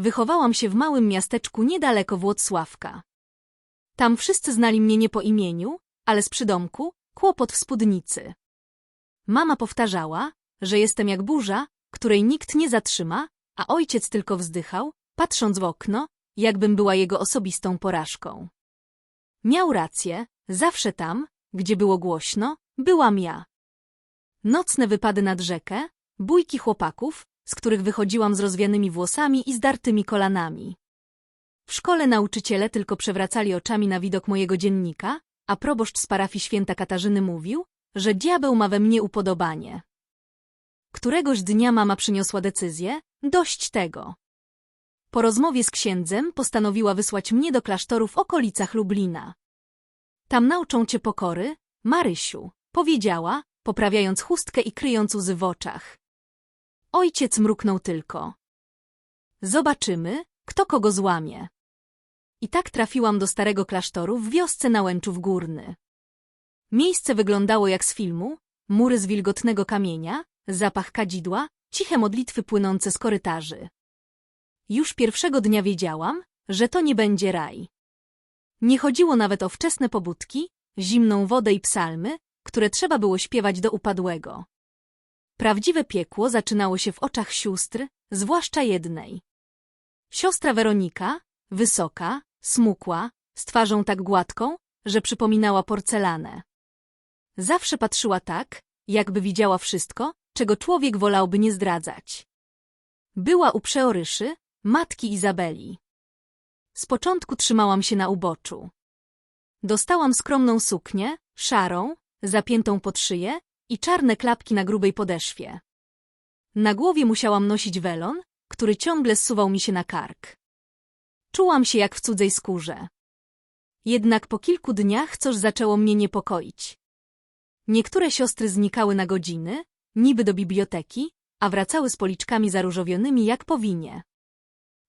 wychowałam się w małym miasteczku niedaleko Włocławka. Tam wszyscy znali mnie nie po imieniu, ale z przydomku, kłopot w spódnicy. Mama powtarzała, że jestem jak burza, której nikt nie zatrzyma, a ojciec tylko wzdychał, patrząc w okno, jakbym była jego osobistą porażką. Miał rację, zawsze tam, gdzie było głośno, byłam ja. Nocne wypady nad rzekę, bójki chłopaków, z których wychodziłam z rozwianymi włosami i zdartymi kolanami. W szkole nauczyciele tylko przewracali oczami na widok mojego dziennika, a proboszcz z parafii święta Katarzyny mówił, że diabeł ma we mnie upodobanie. Któregoś dnia mama przyniosła decyzję, dość tego. Po rozmowie z księdzem postanowiła wysłać mnie do klasztoru w okolicach Lublina. Tam nauczą cię pokory, Marysiu, powiedziała, poprawiając chustkę i kryjąc łzy w oczach. Ojciec mruknął tylko. Zobaczymy, kto kogo złamie. I tak trafiłam do starego klasztoru w wiosce Nałęczów Górny. Miejsce wyglądało jak z filmu, mury z wilgotnego kamienia, zapach kadzidła, ciche modlitwy płynące z korytarzy. Już pierwszego dnia wiedziałam, że to nie będzie raj. Nie chodziło nawet o wczesne pobudki, zimną wodę i psalmy, które trzeba było śpiewać do upadłego. Prawdziwe piekło zaczynało się w oczach sióstr, zwłaszcza jednej. Siostra Weronika, wysoka, smukła, z twarzą tak gładką, że przypominała porcelanę. Zawsze patrzyła tak, jakby widziała wszystko, czego człowiek wolałby nie zdradzać. Była u przeoryszy, matki Izabeli. Z początku trzymałam się na uboczu. Dostałam skromną suknię, szarą, zapiętą pod szyję i czarne klapki na grubej podeszwie. Na głowie musiałam nosić welon, który ciągle zsuwał mi się na kark. Czułam się jak w cudzej skórze. Jednak po kilku dniach coś zaczęło mnie niepokoić. Niektóre siostry znikały na godziny, niby do biblioteki, a wracały z policzkami zaróżowionymi jak powinie.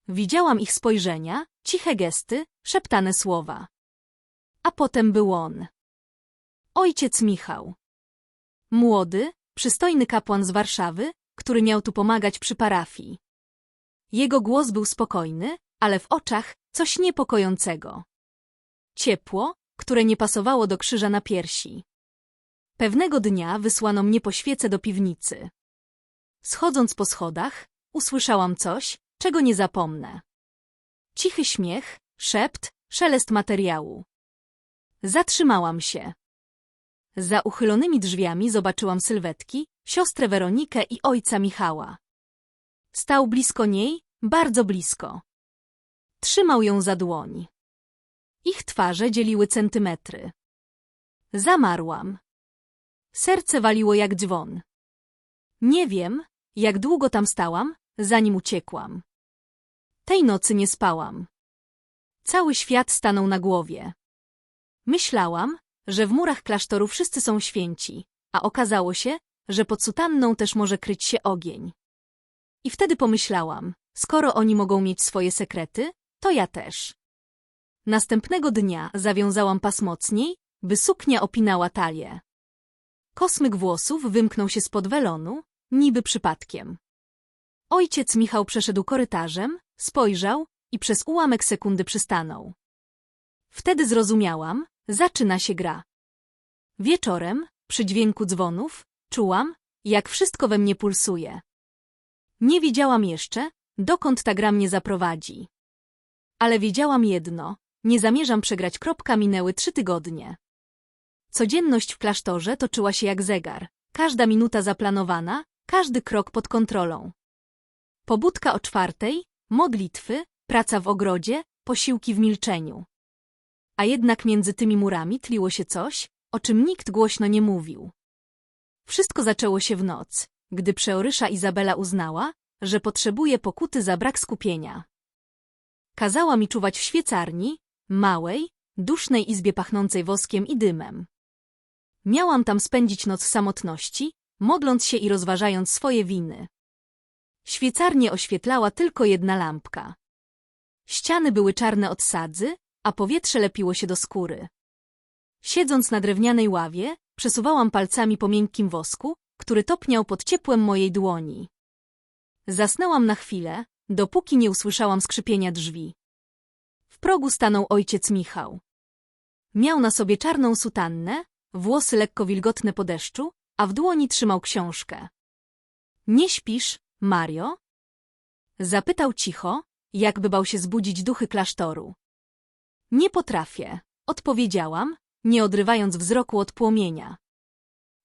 Widziałam ich spojrzenia, ciche gesty, szeptane słowa. A potem był on. Ojciec Michał. Młody, przystojny kapłan z Warszawy, który miał tu pomagać przy parafii. Jego głos był spokojny, ale w oczach coś niepokojącego. Ciepło, które nie pasowało do krzyża na piersi. Pewnego dnia wysłano mnie po świecę do piwnicy. Schodząc po schodach, usłyszałam coś, czego nie zapomnę. Cichy śmiech, szept, szelest materiału. Zatrzymałam się. Za uchylonymi drzwiami zobaczyłam sylwetki, siostrę Weronikę i ojca Michała. Stał blisko niej, bardzo blisko. Trzymał ją za dłoń. Ich twarze dzieliły centymetry. Zamarłam. Serce waliło jak dzwon. Nie wiem, jak długo tam stałam, zanim uciekłam. Tej nocy nie spałam. Cały świat stanął na głowie. Myślałam, że w murach klasztoru wszyscy są święci, a okazało się, że pod sutanną też może kryć się ogień. I wtedy pomyślałam, skoro oni mogą mieć swoje sekrety, to ja też. Następnego dnia zawiązałam pas mocniej, by suknia opinała talię. Kosmyk włosów wymknął się spod welonu, niby przypadkiem. Ojciec Michał przeszedł korytarzem, spojrzał i przez ułamek sekundy przystanął. Wtedy zrozumiałam, zaczyna się gra. Wieczorem, przy dźwięku dzwonów, czułam, jak wszystko we mnie pulsuje. Nie wiedziałam jeszcze, dokąd ta gra mnie zaprowadzi. Ale wiedziałam jedno, nie zamierzam przegrać. Kropka minęły trzy tygodnie. Codzienność w klasztorze toczyła się jak zegar, każda minuta zaplanowana, każdy krok pod kontrolą. Pobudka o czwartej, modlitwy, praca w ogrodzie, posiłki w milczeniu. A jednak między tymi murami tliło się coś, o czym nikt głośno nie mówił. Wszystko zaczęło się w noc, gdy przeorysza Izabela uznała, że potrzebuje pokuty za brak skupienia. Kazała mi czuwać w świecarni, małej, dusznej izbie pachnącej woskiem i dymem. Miałam tam spędzić noc samotności, modląc się i rozważając swoje winy. Świecarnię oświetlała tylko jedna lampka. Ściany były czarne od sadzy, a powietrze lepiło się do skóry. Siedząc na drewnianej ławie, przesuwałam palcami po miękkim wosku, który topniał pod ciepłem mojej dłoni. Zasnęłam na chwilę, dopóki nie usłyszałam skrzypienia drzwi. W progu stanął ojciec Michał. Miał na sobie czarną sutannę, włosy lekko wilgotne po deszczu, a w dłoni trzymał książkę. Nie śpisz, Mario? Zapytał cicho, jakby bał się zbudzić duchy klasztoru. Nie potrafię, odpowiedziałam, nie odrywając wzroku od płomienia.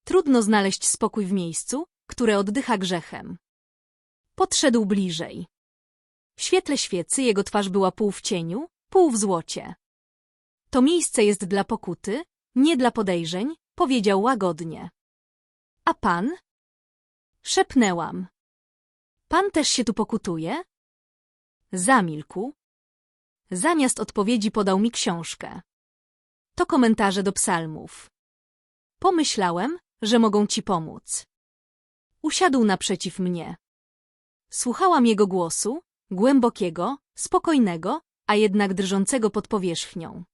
Trudno znaleźć spokój w miejscu, które oddycha grzechem. Podszedł bliżej. W świetle świecy jego twarz była pół w cieniu, pół w złocie. To miejsce jest dla pokuty, nie dla podejrzeń, powiedział łagodnie. A pan? Szepnęłam. Pan też się tu pokutuje? Zamilkł. Zamiast odpowiedzi podał mi książkę. To komentarze do psalmów. Pomyślałem, że mogą ci pomóc. Usiadł naprzeciw mnie. Słuchałam jego głosu, głębokiego, spokojnego, a jednak drżącego pod powierzchnią.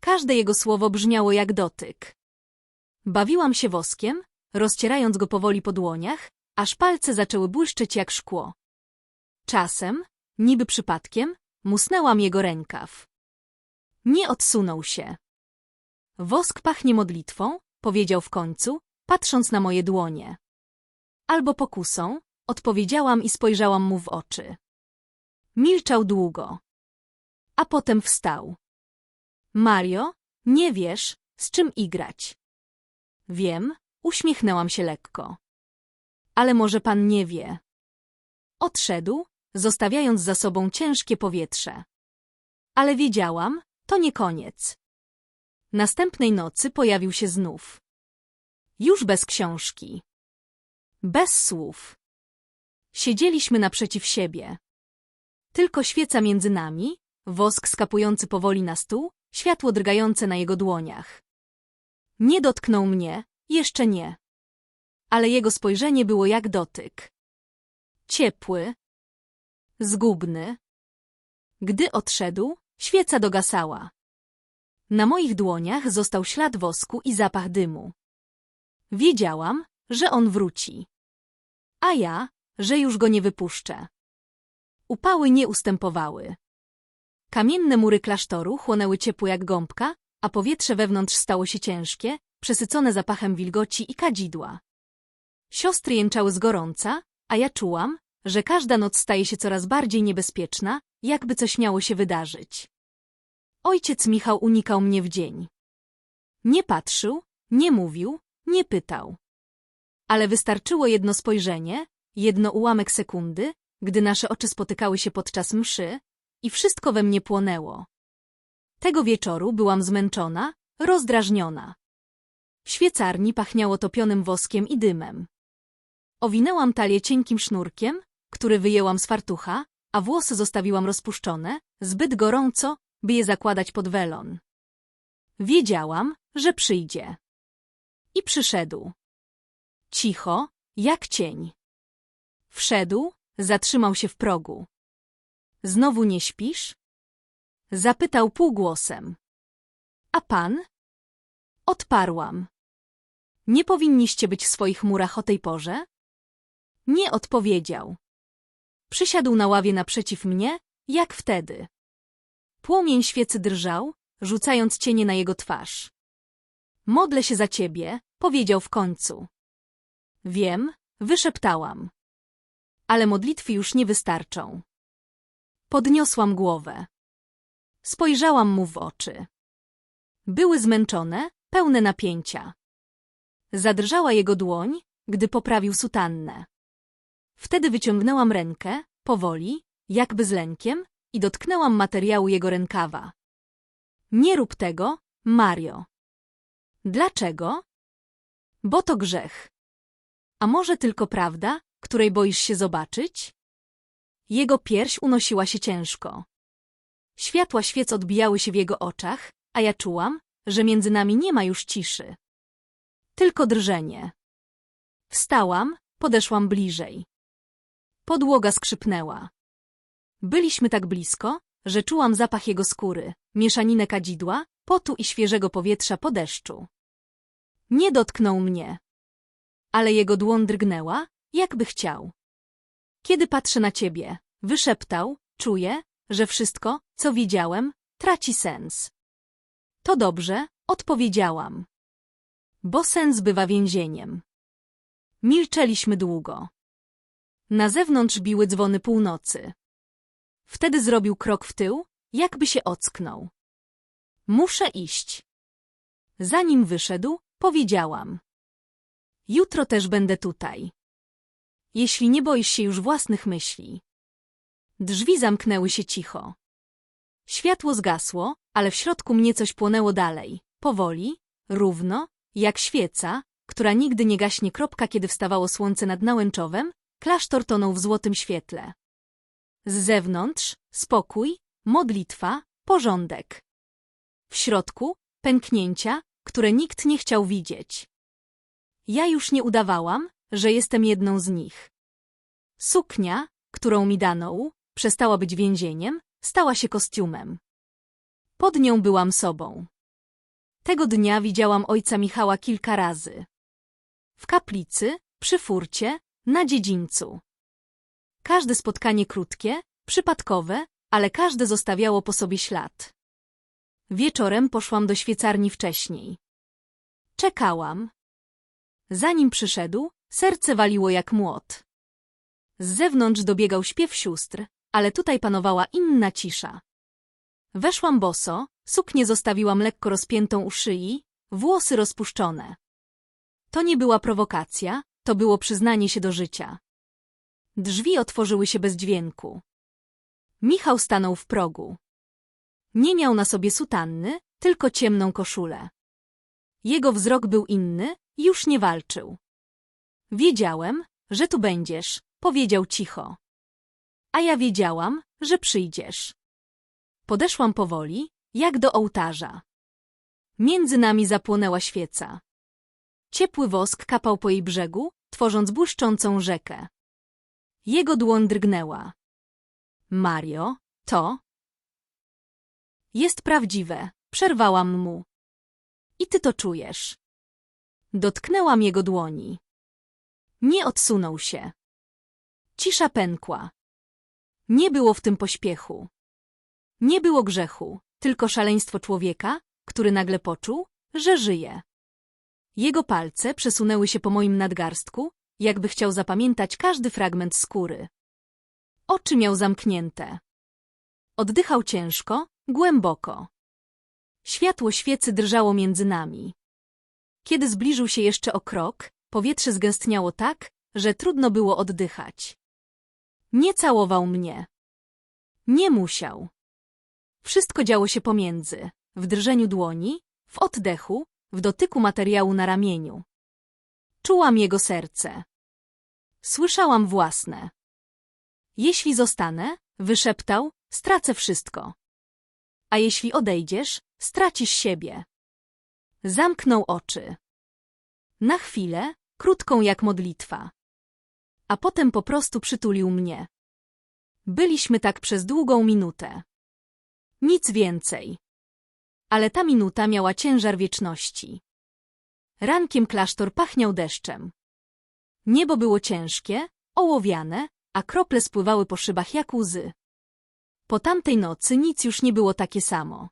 Każde jego słowo brzmiało jak dotyk. Bawiłam się woskiem, rozcierając go powoli po dłoniach, aż palce zaczęły błyszczeć jak szkło. Czasem, niby przypadkiem, musnęłam jego rękaw. Nie odsunął się. Wosk pachnie modlitwą, powiedział w końcu, patrząc na moje dłonie. Albo pokusą, odpowiedziałam i spojrzałam mu w oczy. Milczał długo. A potem wstał. Mario, nie wiesz, z czym igrać. Wiem, uśmiechnęłam się lekko. Ale może pan nie wie. Odszedł, zostawiając za sobą ciężkie powietrze. Ale wiedziałam, to nie koniec. Następnej nocy pojawił się znów. Już bez książki. Bez słów. Siedzieliśmy naprzeciw siebie. Tylko świeca między nami, wosk skapujący powoli na stół, światło drgające na jego dłoniach. Nie dotknął mnie, jeszcze nie. Ale jego spojrzenie było jak dotyk. Ciepły. Zgubny. Gdy odszedł, świeca dogasała. Na moich dłoniach został ślad wosku i zapach dymu. Wiedziałam, że on wróci. A ja, że już go nie wypuszczę. Upały nie ustępowały. Kamienne mury klasztoru chłonęły ciepło jak gąbka, a powietrze wewnątrz stało się ciężkie, przesycone zapachem wilgoci i kadzidła. Siostry jęczały z gorąca, a ja czułam, że każda noc staje się coraz bardziej niebezpieczna, jakby coś miało się wydarzyć. Ojciec Michał unikał mnie w dzień. Nie patrzył, nie mówił, nie pytał. Ale wystarczyło jedno spojrzenie, jedno ułamek sekundy, gdy nasze oczy spotykały się podczas mszy i wszystko we mnie płonęło. Tego wieczoru byłam zmęczona, rozdrażniona. W świecarni pachniało topionym woskiem i dymem. Owinęłam talię cienkim sznurkiem, który wyjęłam z fartucha, a włosy zostawiłam rozpuszczone, zbyt gorąco, by je zakładać pod welon. Wiedziałam, że przyjdzie. I przyszedł. Cicho, jak cień. Wszedł, zatrzymał się w progu. Znowu nie śpisz? Zapytał półgłosem. A pan? Odparłam. Nie powinniście być w swoich murach o tej porze? Nie odpowiedział. Przysiadł na ławie naprzeciw mnie, jak wtedy. Płomień świecy drżał, rzucając cienie na jego twarz. Modlę się za ciebie, powiedział w końcu. Wiem, wyszeptałam. Ale modlitwy już nie wystarczą. Podniosłam głowę. Spojrzałam mu w oczy. Były zmęczone, pełne napięcia. Zadrżała jego dłoń, gdy poprawił sutannę. Wtedy wyciągnęłam rękę, powoli, jakby z lękiem, i dotknęłam materiału jego rękawa. Nie rób tego, Mario. Dlaczego? Bo to grzech. A może tylko prawda, której boisz się zobaczyć? Jego pierś unosiła się ciężko. Światła świec odbijały się w jego oczach, a ja czułam, że między nami nie ma już ciszy. Tylko drżenie. Wstałam, podeszłam bliżej. Podłoga skrzypnęła. Byliśmy tak blisko, że czułam zapach jego skóry, mieszaninę kadzidła, potu i świeżego powietrza po deszczu. Nie dotknął mnie. Ale jego dłoń drgnęła, jakby chciał. Kiedy patrzę na ciebie, Wyszeptał, czuję, że wszystko, co widziałem, traci sens. To dobrze, odpowiedziałam. Bo sens bywa więzieniem. Milczeliśmy długo. Na zewnątrz biły dzwony północy. Wtedy zrobił krok w tył, jakby się ocknął. Muszę iść. Zanim wyszedł, powiedziałam. Jutro też będę tutaj. Jeśli nie boisz się już własnych myśli. Drzwi zamknęły się cicho. Światło zgasło, ale w środku mnie coś płonęło dalej, powoli, równo, jak świeca, która nigdy nie gaśnie kropka, kiedy wstawało słońce nad Nałęczowem, klasztor tonął w złotym świetle. Z zewnątrz spokój, modlitwa, porządek. W środku pęknięcia, które nikt nie chciał widzieć. Ja już nie udawałam, że jestem jedną z nich. Suknia, którą mi dano, przestała być więzieniem, stała się kostiumem. Pod nią byłam sobą. Tego dnia widziałam ojca Michała kilka razy. W kaplicy, przy furcie, na dziedzińcu. Każde spotkanie krótkie, przypadkowe, ale każde zostawiało po sobie ślad. Wieczorem poszłam do świecarni wcześniej. Czekałam. Zanim przyszedł, serce waliło jak młot. Z zewnątrz dobiegał śpiew sióstr, ale tutaj panowała inna cisza. Weszłam boso, suknię zostawiłam lekko rozpiętą u szyi, włosy rozpuszczone. To nie była prowokacja, to było przyznanie się do życia. Drzwi otworzyły się bez dźwięku. Michał stanął w progu. Nie miał na sobie sutanny, tylko ciemną koszulę. Jego wzrok był inny, już nie walczył. Wiedziałem, że tu będziesz, powiedział cicho. A ja wiedziałam, że przyjdziesz. Podeszłam powoli, jak do ołtarza. Między nami zapłonęła świeca. Ciepły wosk kapał po jej brzegu, tworząc błyszczącą rzekę. Jego dłoń drgnęła. Mario, to... Jest prawdziwe, przerwałam mu. I ty to czujesz. Dotknęłam jego dłoni. Nie odsunął się. Cisza pękła. Nie było w tym pośpiechu. Nie było grzechu, tylko szaleństwo człowieka, który nagle poczuł, że żyje. Jego palce przesunęły się po moim nadgarstku, jakby chciał zapamiętać każdy fragment skóry. Oczy miał zamknięte. Oddychał ciężko, głęboko. Światło świecy drżało między nami. Kiedy zbliżył się jeszcze o krok, powietrze zgęstniało tak, że trudno było oddychać. Nie całował mnie. Nie musiał. Wszystko działo się pomiędzy, w drżeniu dłoni, w oddechu, w dotyku materiału na ramieniu. Czułam jego serce. Słyszałam własne. Jeśli zostanę, wyszeptał, stracę wszystko. A jeśli odejdziesz, stracisz siebie. Zamknął oczy. Na chwilę, krótką jak modlitwa. A potem po prostu przytulił mnie. Byliśmy tak przez długą minutę. Nic więcej. Ale ta minuta miała ciężar wieczności. Rankiem klasztor pachniał deszczem. Niebo było ciężkie, ołowiane, a krople spływały po szybach jak łzy. Po tamtej nocy nic już nie było takie samo.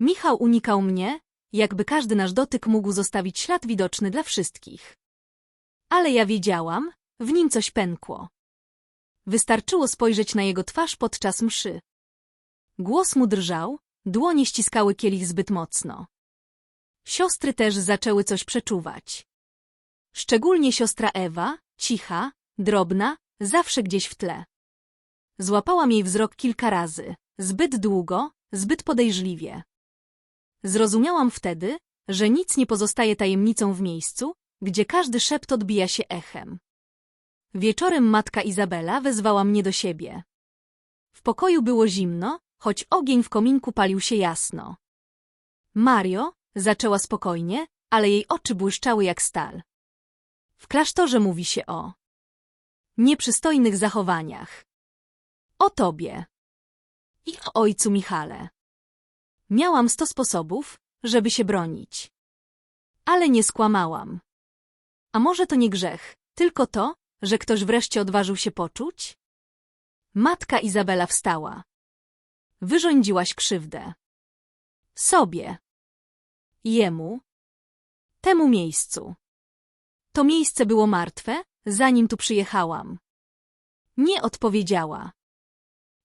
Michał unikał mnie, jakby każdy nasz dotyk mógł zostawić ślad widoczny dla wszystkich. Ale ja wiedziałam, w nim coś pękło. Wystarczyło spojrzeć na jego twarz podczas mszy. Głos mu drżał, dłonie ściskały kielich zbyt mocno. Siostry też zaczęły coś przeczuwać. Szczególnie siostra Ewa, cicha, drobna, zawsze gdzieś w tle. Złapałam jej wzrok kilka razy, zbyt długo, zbyt podejrzliwie. Zrozumiałam wtedy, że nic nie pozostaje tajemnicą w miejscu, gdzie każdy szept odbija się echem. Wieczorem matka Izabela wezwała mnie do siebie. W pokoju było zimno, choć ogień w kominku palił się jasno. Mario, zaczęła spokojnie, ale jej oczy błyszczały jak stal. W klasztorze mówi się o nieprzystojnych zachowaniach. O tobie. I o ojcu Michale. Miałam sto sposobów, żeby się bronić. Ale nie skłamałam. A może to nie grzech, tylko to, że ktoś wreszcie odważył się poczuć? Matka Izabela wstała. Wyrządziłaś krzywdę. Sobie. Jemu. Temu miejscu. To miejsce było martwe, zanim tu przyjechałam. Nie odpowiedziała.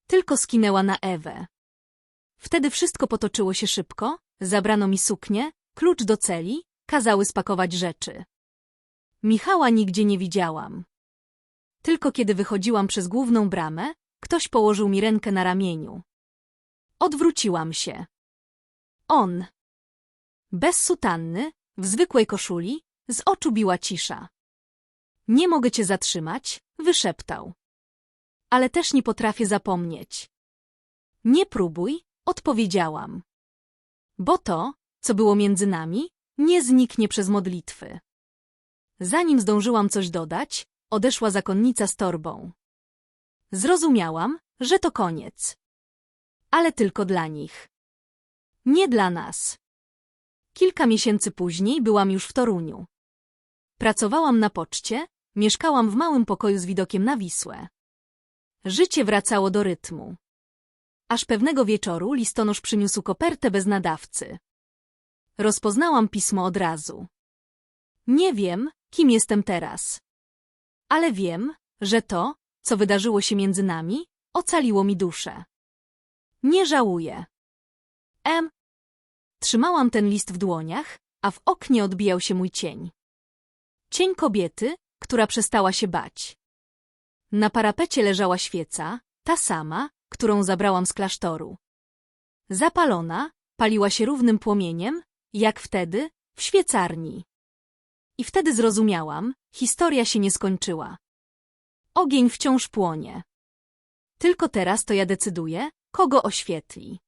Tylko skinęła na Ewę. Wtedy wszystko potoczyło się szybko, zabrano mi suknię, klucz do celi, kazały spakować rzeczy. Michała nigdzie nie widziałam. Tylko kiedy wychodziłam przez główną bramę, ktoś położył mi rękę na ramieniu. Odwróciłam się. On. Bez sutanny, w zwykłej koszuli, z oczu biła cisza. Nie mogę cię zatrzymać, wyszeptał. Ale też nie potrafię zapomnieć. Nie próbuj, odpowiedziałam. Bo to, co było między nami, nie zniknie przez modlitwy. Zanim zdążyłam coś dodać, odeszła zakonnica z torbą. Zrozumiałam, że to koniec. Ale tylko dla nich. Nie dla nas. Kilka miesięcy później byłam już w Toruniu. Pracowałam na poczcie, mieszkałam w małym pokoju z widokiem na Wisłę. Życie wracało do rytmu. Aż pewnego wieczoru listonosz przyniósł kopertę bez nadawcy. Rozpoznałam pismo od razu. Nie wiem, kim jestem teraz. Ale wiem, że to, co wydarzyło się między nami, ocaliło mi duszę. Nie żałuję. M. Trzymałam ten list w dłoniach, a w oknie odbijał się mój cień. Cień kobiety, która przestała się bać. Na parapecie leżała świeca, ta sama, którą zabrałam z klasztoru. Zapalona, paliła się równym płomieniem, jak wtedy, w świecarni. I wtedy zrozumiałam, historia się nie skończyła. Ogień wciąż płonie. Tylko teraz to ja decyduję, kogo oświetli.